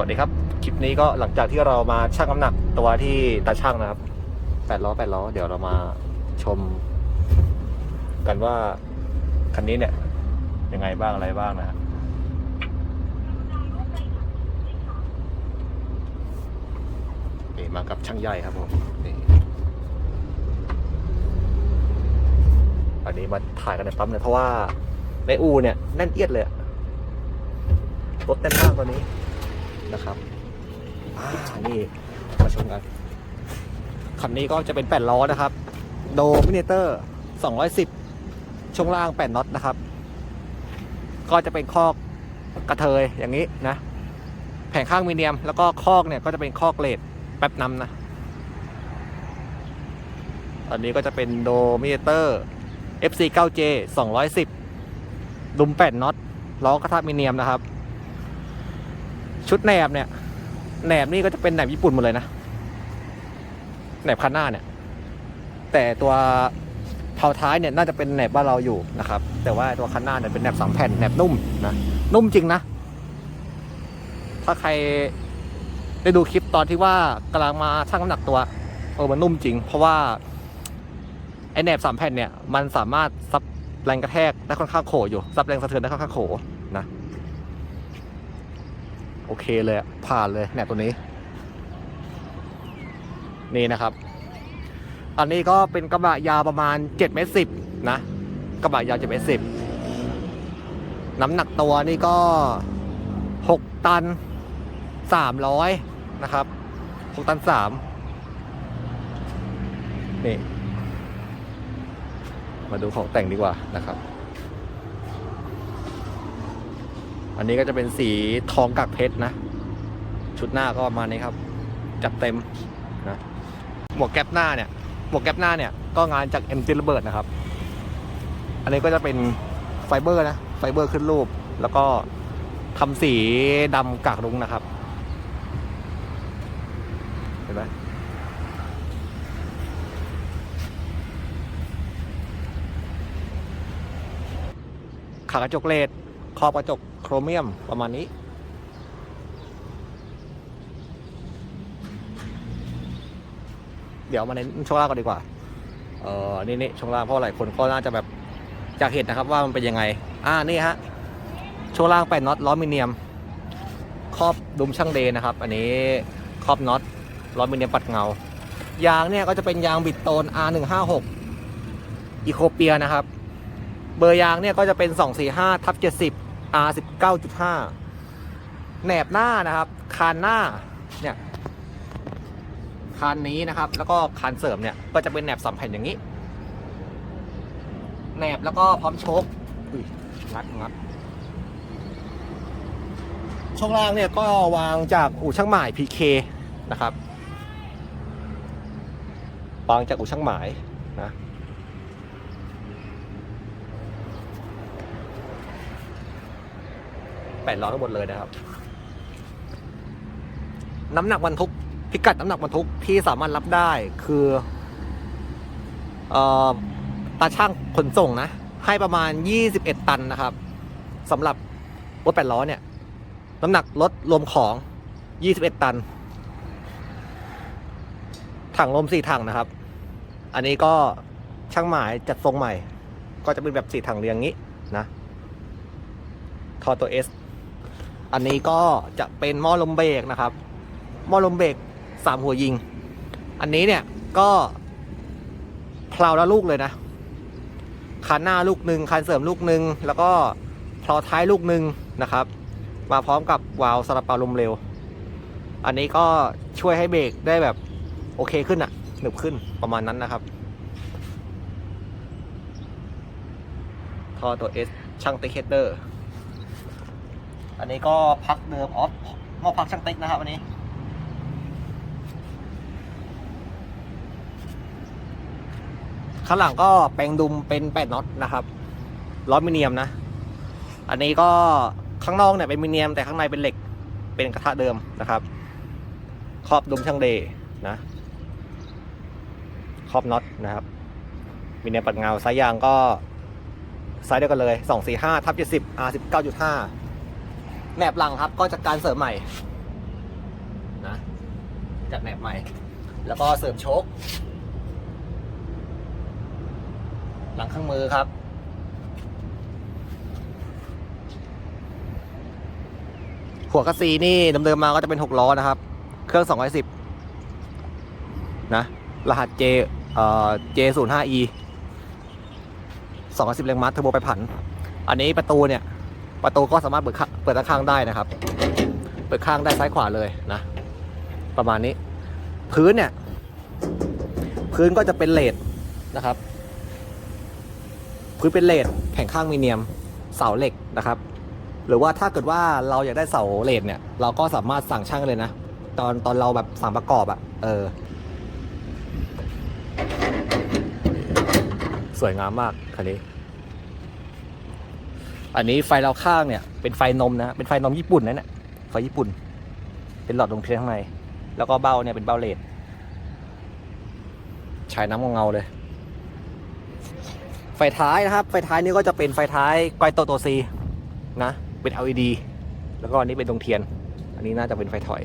สวัสดีครับ คลิปนี้ก็หลังจากที่เรามาชั่งน้ำหนักตัวที่ตาช่างนะครับแปดล้อแปดล้อ เดี๋ยวเรามาชม กันว่าคันนี้เนี่ย ยังไงบ้างอะไรบ้างนะฮะนี่มากับช่างใหญ่ครับผมนี่อันนี้มาถ่ายกันในปั๊มเลยเพราะว่าในอูเนี่ยแน่นเอียดเลยรถเต้นมากตัวนี้ นะครับอ่านี่มาชมกันคันนี้ก็จะเป็นแปดล้อนะครับ โดมิเนเตอร์ 210 ช่วงล่างแปดน็อตนะครับ ก็จะเป็นคอกกระเทยอย่างนี้นะ แผงข้างมีเนียม แล้วก็คอกเนี่ยก็จะเป็นคอกเลดแป๊บนำนะอันนี้ก็จะเป็นโดมิเนเตอร์ FC 9J 210 ดุม 8น็อต ล้อกระทะมีเนียมนะครับ ชุดแหนบเนี่ยแหนบนี่ก็จะเป็นแหนบญี่ปุ่นหมดเลยนะแหนบคันหน้าเนี่ย แต่ตัวเผาท้ายเนี่ยน่าจะเป็นแหนบบ้านเราอยู่นะครับ แต่ว่าตัวคันหน้าเนี่ยเป็นแหนบสามแผ่นแหนบนุ่มนะนุ่มจริงนะ ถ้าใครได้ดูคลิปตอนที่ว่ากำลังมาชั่งน้ำหนักตัวเออมันนุ่มจริง เพราะว่าไอแหนบสามแผ่นเนี่ยมันสามารถซับแรงกระแทกได้ค่อนข้างโขอยู่ซับแรงสะเทือนได้ค่อนข้างโข โอเคเลยผ่านเลยเนี่ยตัวนี้ นี่นะครับ อันนี้ก็เป็นกระบะยาวประมาณ7เมตรสินะ กระบะยาว7เมตรสิน้ำหนักตัวนี่ก็ 6 ตัน 300 นะครับ 6 ตัน 3 นี่ มาดูของแต่งดีกว่านะครับ อันนี้ก็จะเป็นสีทองกักเพชรนะ ชุดหน้าก็ประมาณนี้ครับ จัดเต็มนะหมวกแก๊ปหน้าเนี่ยหมวกแก๊ปหน้าเนี่ยก็งานจากเอ็มติระเบิดนะครับ อันนี้ก็จะเป็นไฟเบอร์นะ ไฟเบอร์ขึ้นรูป แล้วก็ทำสีดำกากรุ้งนะครับ เห็นไหมขากระจกเลด ขอบกระจกโครเมียมประมาณนี้ เดี๋ยวมาในช่วงล่างก่อนดีกว่า เออนี่นี่ช่วงล่างเพราะหลายคนก็น่าจะแบบอยากเห็นนะครับว่ามันเป็นยังไง อ่านี่ฮะช่วงล่างแปดน็อตล้อมิเนียม ครอบดุมช่างเดย์นะครับ อันนี้ครอบน็อตล้อมิเนียมปัดเงา ยางเนี่ยก็จะเป็นยางบิดโตน R156 อีโคเปียนะครับ เบอร์ยางเนี่ยก็จะเป็น 245ทับ70 R19.5 แหนบหน้านะครับ คานหน้าเนี่ยคานนี้นะครับ แล้วก็คานเสริมเนี่ยก็จะเป็นแหนบสามแผ่นอย่างนี้แหนบแล้วก็พร้อมโชคอุ้ยงัดงัดช่วงล่างเนี่ยก็วางจากอู่ช่างหมาย PK นะครับวางจากอู่ช่างหมายนะ แปดล้อทั้งหมดเลยนะครับ น้ำหนักบรรทุกพิกัดน้ำหนักบรรทุกที่สามารถรับได้คือเอ่อตาช่างขนส่งนะ ให้ประมาณ 21 ตันนะครับสำหรับรถแปดล้อเนี่ย น้ำหนักรถรวมของ 21 ตัน ถังลมสี่ถังนะครับ อันนี้ก็ช่างหมายจัดทรงใหม่ ก็จะเป็นแบบสี่ถังเรียงงี้นะทอตัวเอันนี้ก็จะเป็นหม้อลมเบรกนะครับ หม้อลมเบรกสามหัวยิง อันนี้เนี่ยก็เพลาละลูกเลยนะคันหน้าลูกหนึ่งคันเสริมลูกหนึ่งแล้วก็เพลาท้ายลูกหนึ่งนะครับ มาพร้อมกับวาล์วสลับเปาลมเร็ว อันนี้ก็ช่วยให้เบรกได้แบบโอเคขึ้นอะหนึบขึ้นประมาณนั้นนะครับท่อตัว S ช่างเต็กเฮดเดอร์ อันนี้ก็พักเดิมออฟหม้อพักช่างเต็กนะครับอันนี้ ข้างหลังก็แปลงดุมเป็นแปดน็อตนะครับล้อมิเนียมนะ อันนี้ก็ข้างนอกเนี่ยเป็นมิเนียม แต่ข้างในเป็นเหล็ก เป็นกระทะเดิมนะครับ ครอบดุมช่างเดนะ ครอบน็อตนะครับ มิเนียมปัดเงาสายยางก็ไซส์เดียวกันเลย 245ทับ70 R 19.5 แหนบหลังครับก็จากการเสริมใหม่นะจัดแหนบใหม่ แล้วก็เสริมโชคหลังข้างมือครับหัวกระซีนี่เดิมๆมาก็จะเป็นหกล้อนะครับ เครื่อง210นะรหัส J เอ่อ J05E 210 แรงม้าเทอร์โบไปผัน อันนี้ประตูเนี่ย ประตูก็สามารถเปิดข้างเปิดด้านข้างได้นะครับ เปิดข้างได้ซ้ายขวาเลยนะ ประมาณนี้ พื้นเนี่ย พื้นก็จะเป็นเลดนะครับ พื้นเป็นเลดแผงข้างมีเนียมเสาเหล็กนะครับ หรือว่าถ้าเกิดว่าเราอยากได้เสาเลดเนี่ย เราก็สามารถสั่งช่างเลยนะ ตอนตอนเราแบบสั่งประกอบอะเออ สวยงามมากคันนี้ อันนี้ไฟเราข้างเนี่ยเป็นไฟนมนะเป็นไฟนมญี่ปุ่นนะเนี่ยไฟญี่ปุ่น เป็นหลอดลงเทียนข้างในแล้วก็เบ้าเนี่ยเป็นเบ้าเลดฉายน้ำเงาเลย ไฟท้ายนะครับ ไฟท้ายนี่ก็จะเป็นไฟท้ายไกโตโตซีนะเป็น LED แล้วก็อันนี้เป็นดวงเทียน อันนี้น่าจะเป็นไฟถอย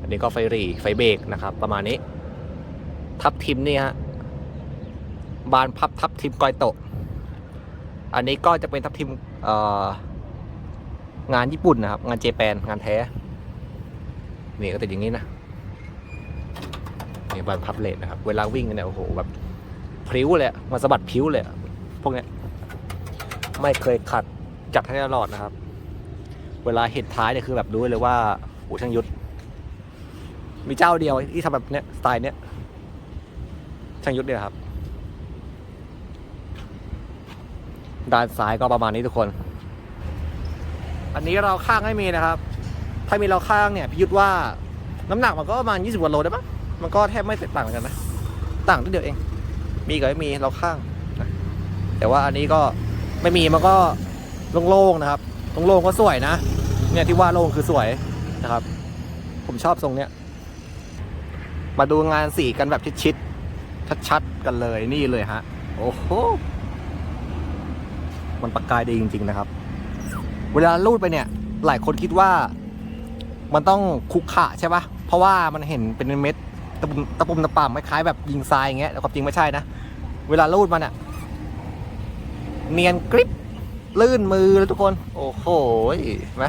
อันนี้ก็ไฟรีไฟเบรกนะครับ ประมาณนี้ ทับทิมนี่ฮะบานพับทับทิมกอยโตอันนี้ก็จะเป็นทับทิม งานญี่ปุ่นนะครับ งานเจแปนงานแท้นี่ก็ติดอย่างนี้นะนี่บานพับเลทนะครับ เวลาวิ่งเนี่ยโอ้โหแบบพริ้วเลยมันสะบัดพริ้วเลยพวกเนี้ยไม่เคยขัดจัดให้ตลอดนะครับ เวลาเห็นท้ายเนี่ยคือแบบรู้เลยว่าโอ้ช่างยุทธมีเจ้าเดียวที่ทำแบบเนี้ยสไตล์เนี้ยช่างยุทธเนี่ยครับ ด้านซ้ายก็ประมาณนี้ทุกคน อันนี้เราข้างไม่มีนะครับ ถ้ามีเราข้างเนี่ยพี่ยุทธว่าน้ำหนักมันก็ประมาณ 20กว่าโลได้ปะมันก็แทบไม่แตกต่างกันนะ ต่างนิดเดียวเอง มีกับไม่มีเราข้างนะแต่ว่าอันนี้ก็ไม่มีมันก็โล่งๆนะครับโล่งๆก็สวยนะ เนี่ยที่ว่าโล่งคือสวยนะครับ ผมชอบทรงเนี้ย มาดูงานสีกันแบบชิดๆชัดๆกันเลยนี่เลยฮะ โอ้โห มันประกายดีจริง ๆ นะครับ เวลาลูดไปเนี่ย หลายคนคิดว่า มันต้องคุกขะใช่ปะเพราะว่ามันเห็นเป็นเม็ดตะปุ่มตะปุ่มตะป่ำคล้ายๆแบบยิงทรายอย่างเงี้ยแต่ความจริงไม่ใช่นะ เวลาลูดมันอะเนียนกริบลื่นมือเลยทุกคน โอ้โหไหม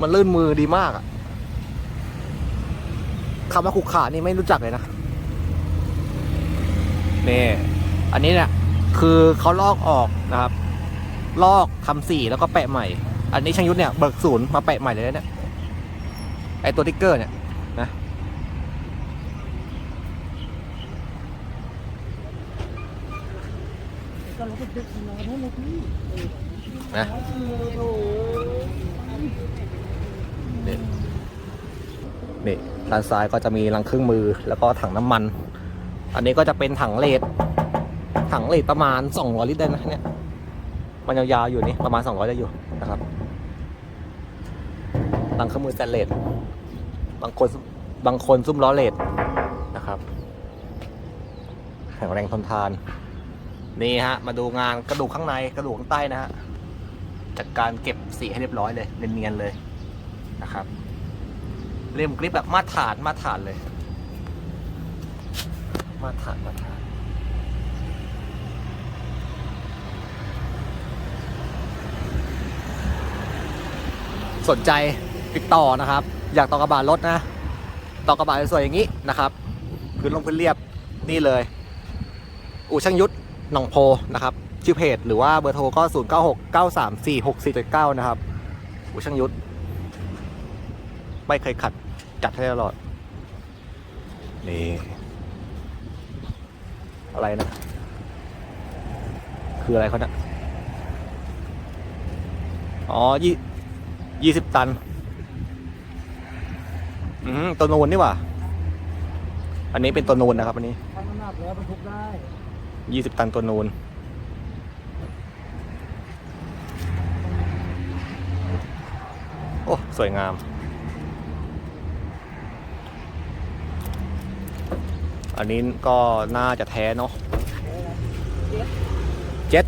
มันลื่นมือดีมากอะคำว่าคุกขานี่ไม่รู้จักเลยนะนี่อันนี้เนี่ยคือเขาลอกออกนะครับ ลอกทำสีแล้วก็แปะใหม่ อันนี้ช่างยุทธเนี่ยเบิกศูนย์มาแปะใหม่เลยนะเนี่ยไอตัวติ๊กเกอร์เนี่ยนะนะนี่นี่ด้านซ้ายก็จะมีรังเครื่องมือแล้วก็ถังน้ำมัน อันนี้ก็จะเป็นถังเลดถังเลดประมาณ 200 ลิตรได้นะเนี่ย มันยาวๆอยู่นี่ประมาณ 200ได้อยู่นะครับรังเครื่องมือสแตนเลสบางคนบางคนซุ้มล้อเลดนะครับแข็งแรงทนทาน นี่ฮะ มาดูงานกระดูกข้างในกระดูกข้างใต้นะฮะจัดการเก็บสีให้เรียบร้อยเลยเนียนๆเลยนะครับเล่มกริปแบบมาตรฐานมาตรฐานเลย มาตรฐานมาตรฐาน สนใจติดต่อนะครับ อยากต่อกระบะรถนะ ต่อกระบะสวยๆอย่างนี้นะครับพื้นลงพื้นเรียบนี่เลย อู่ช่างยุทธหนองโพนะครับ ชื่อเพจหรือว่าเบอร์โทรก็ 0 9 6 9 3 4 6 4 7 9 นะครับ อู่ช่างยุทธไม่เคยขัดจัดให้ตลอด นี่ อะไรนะ คืออะไรเขาเนี่ยอ๋อยี่ ยี่สิบตัน อืมตัวนูนนี่หว่า อันนี้เป็นตัวนูนนะครับ อันนี้ทำน้ำหนักแล้วบรรทุกได้ยี่สิบตันตัวนูนโอ้ สวยงาม อันนี้ก็น่าจะแท้เนาะเจ็ด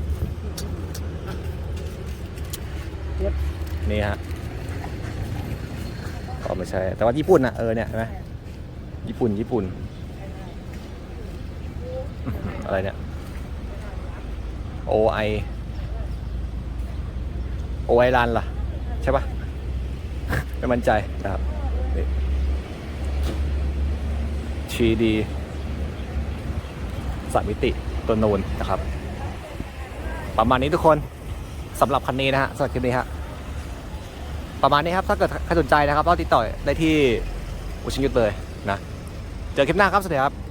นี่ฮะ ก็ไม่ใช่ แต่ว่าญี่ปุ่นอะเออเนี่ยเห็นไหมญี่ปุ่นญี่ปุ่น อะไรเนี่ย O I O I รันล่ะ ใช่ปะไม่มั่นใจนะครับ 3D สามมิติตัวนูนนะครับ ประมาณนี้ทุกคนสำหรับคันนี้นะฮะสำหรับคลิปนี้ฮะ ประมาณนี้ครับ ถ้าเกิดใครสนใจนะครับก็ติดต่อได้ที่อุชิงยุทธเลยนะ เจอคลิปหน้าครับ สวัสดีครับ